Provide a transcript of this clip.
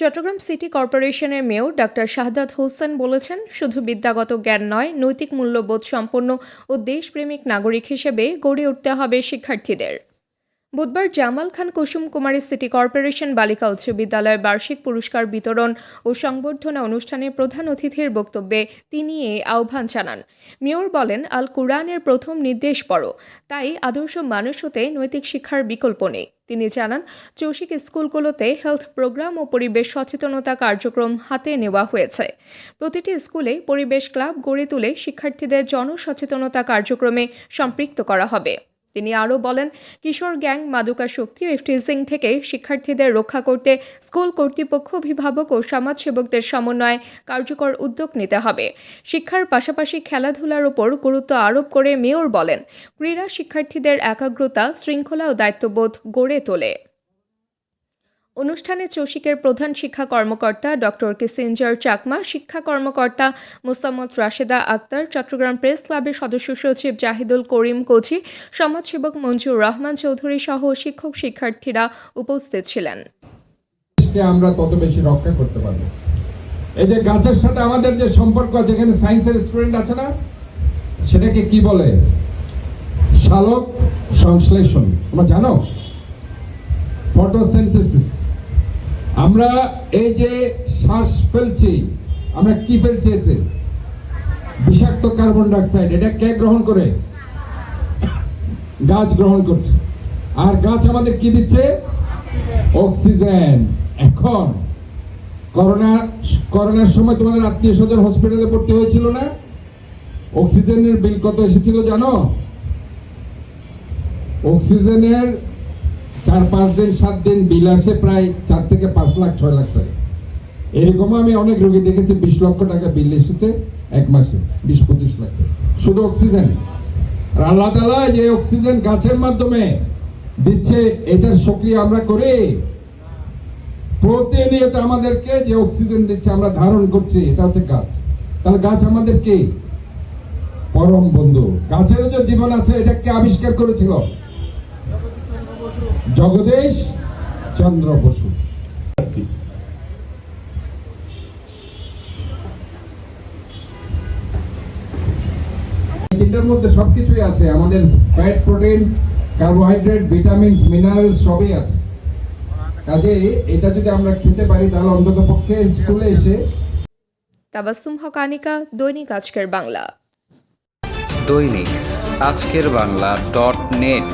Chittagong city কর্পোরেশনের mayor doctor Shahadat Hossain বলেছেন, শুধু বিদ্যাগত জ্ঞান নয়, নৈতিক মূল্যবোধ সম্পন্ন ও দেশপ্রেমিক নাগরিক হিসেবে গড়ে উঠতে হবে শিক্ষার্থীদের। বুধবার জামাল খান কুসুম কুমারী সিটি কর্পোরেশন বালিকা উচ্চ বিদ্যালয়ের বার্ষিক পুরস্কার বিতরণ ও সংবর্ধনা অনুষ্ঠানে প্রধান অতিথির বক্তব্যে তিনি এ আহ্বান জানান। মেয়র বলেন, আল কুরআনের প্রথম নির্দেশ পড়ো তাই আদর্শ মানুষ হতে নৈতিক শিক্ষার বিকল্প নেই। তিনি জানান, চৌশিক স্কুলগুলোতে হেলথ প্রোগ্রাম ও পরিবেশ সচেতনতা কার্যক্রম হাতে নেওয়া হয়েছে। প্রতিটি স্কুলে পরিবেশ ক্লাব গড়ে তুলে শিক্ষার্থীদের জনসচেতনতা কার্যক্রমে সম্পৃক্ত করা হবে। তিনি আরও বলেন, কিশোর গ্যাং মাদকা শক্তি ও ইফটিজিং থেকে শিক্ষার্থীদের রক্ষা করতে স্কুল কর্তৃপক্ষ, অভিভাবক ও সমাজসেবকদের সমন্বয়ে কার্যকর উদ্যোগ নিতে হবে। শিক্ষার পাশাপাশি খেলাধুলার ওপর গুরুত্ব আরোপ করে মেয়র বলেন, ক্রীড়া শিক্ষার্থীদের একাগ্রতা, শৃঙ্খলা ও দায়িত্ববোধ গড়ে তোলে। অনুষ্ঠানে চৌশিকের প্রধান শিক্ষা কর্মকর্তা ডক্টর কিসিঞ্জার চাকমা, শিক্ষা কর্মকর্তা মোসাম্মদ রাশেদা আক্তার, চট্টগ্রাম প্রেস ক্লাবের সদস্য সচিব জাহিদুল করিম কোচি সমাজসেবক মঞ্জুর রহমান চৌধুরী সহ শিক্ষক শিক্ষার্থীরা উপস্থিত ছিলেন। আমরা তত বেশি রক্ষা করতে পারব। এই যে গাছের সাথে আমাদের যে সম্পর্ক আছে, এখানে সায়েন্সের স্টুডেন্ট আছে না? সেটাকে কি বলে? সংশ্লেষণ। তোমরা জানো? ফটোসিনথেসিস। আমরা এই যে শ্বাস ফেলছি, আমরা কি ফেলছি এতে? বিষাক্ত কার্বন ডাইঅক্সাইড, এটা কে গ্রহণ করে? গাছ গ্রহণ করছে। আর গাছ আমাদের কি দিচ্ছে? অক্সিজেন। এখন করোনা, করোনার সময় তোমাদের আত্মীয় স্বজন হসপিটালে ভর্তি হয়েছিল না? অক্সিজেনের বিল কত এসেছিল জানো? অক্সিজেনের চার, পাঁচ দিন, সাত দিন বিল আসে প্রায় চার থেকে পাঁচ লাখ, ছয় লাখ টাকা। এরকম আমি অনেক রোগী দেখেছি, বিশ লক্ষ টাকা বিল এসেছে এক মাসে, বিশ, পঁচিশ লাখ শুধু অক্সিজেন। আল্লাহ তালা যে অক্সিজেন গাছের মাধ্যমে দিচ্ছে, এটার সক্রিয় আমরা করি প্রতিনিয়ত আমাদেরকে যে অক্সিজেন দিচ্ছে, আমরা ধারণ করছি, এটা হচ্ছে গাছ। তাহলে গাছ আমাদের কি? পরম বন্ধু। গাছেরও যে জীবন আছে এটা কে আবিষ্কার করেছিল। জগদীশ চন্দ্র বসু। তিনটার মধ্যে সবকিছুই আছে। আমাদের fat protein carbohydrate vitamins minerals সবই আছে। কাজে এটা যদি আমরা খেতে পারি তাহলে অন্তত পক্ষে স্কুলে এসে তাবাসুম হকানিকা দৈনিক আজকের বাংলা। দৈনিক আজকের বাংলা ডট নেট।